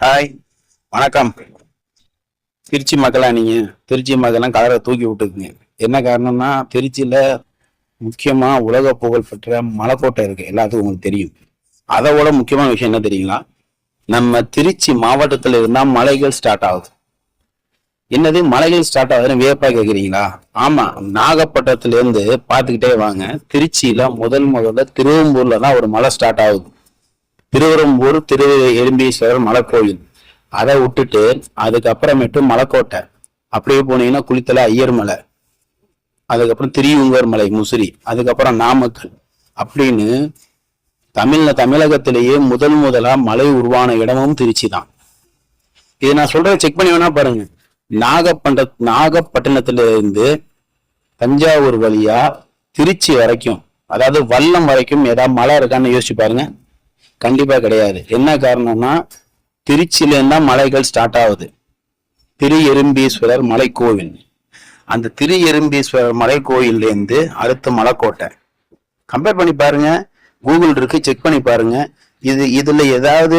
Hi வணக்கம். திருச்சி மக்களா நீங்க? திருச்சி மக்கள்லாம் கலரை தூக்கி விட்டுக்குங்க. என்ன காரணம்னா திருச்சியில முக்கியமா உலக புகழ் பெற்ற மலைக்கோட்டை இருக்கு. எல்லாத்துக்கும் உங்களுக்கு தெரியும். அதை விட முக்கியமான விஷயம் என்ன தெரியுங்களா? நம்ம திருச்சி மாவட்டத்துல இருந்தா மலைகள் ஸ்டார்ட் ஆகுது. என்னது? மலைகள் ஸ்டார்ட் ஆகுதுன்னு வியப்பா கேக்குறீங்களா? ஆமா. நாகப்பட்டினத்துல இருந்து பார்த்துக்கிட்டே வாங்க. திருச்சியில முதல் முதல்ல திருவம்பூர்ல தான் ஒரு மலை ஸ்டார்ட் ஆகுது. திருவரம்பூர் திரு எலும்பீஸ்வரர் மலைக்கோயில் அதை விட்டுட்டு அதுக்கப்புறமேட்டு மலைக்கோட்டை. அப்படியே போனீங்கன்னா குளித்தலை ஐயர் மலை அதுக்கப்புறம் திரியுங்கர் மலை முசிறி. அதுக்கப்புறம் நாமக்கல். அப்படின்னு தமிழ்ல தமிழகத்திலேயே முதல் முதலா மலை உருவான இடமும் திருச்சி தான் இது நான் சொல்றதை செக் பண்ணி வேணா பாருங்க. நாகப்பண்ட நாகப்பட்டினத்துல இருந்து தஞ்சாவூர் வழியா திருச்சி வரைக்கும் அதாவது வல்லம் வரைக்கும் ஏதாவது மலை இருக்கான்னு யோசிச்சு பாருங்க. கண்டிப்பா கிடையாது. என்ன காரணம்னா திருச்சியிலேருந்து தான் மலைகள் ஸ்டார்ட் ஆகுது. திரு எறும்பீஸ்வரர் மலைக்கோவில். அந்த திரு எறும்பீஸ்வரர் மலைக்கோயில்ல இருந்து அடுத்த மலைக்கோட்டை. கம்பேர் பண்ணி பாருங்க. கூகுள் இருக்கு செக் பண்ணி பாருங்க. இது இதுல ஏதாவது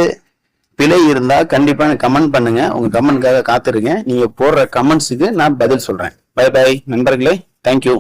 பிழை இருந்தா கண்டிப்பா எனக்கு கமெண்ட் பண்ணுங்க. உங்க கமெண்ட்காக காத்துருங்க நீங்க போடுற கமெண்ட்ஸுக்கு நான் பதில் சொல்றேன். பை பை நண்பர்களே. தேங்க்யூ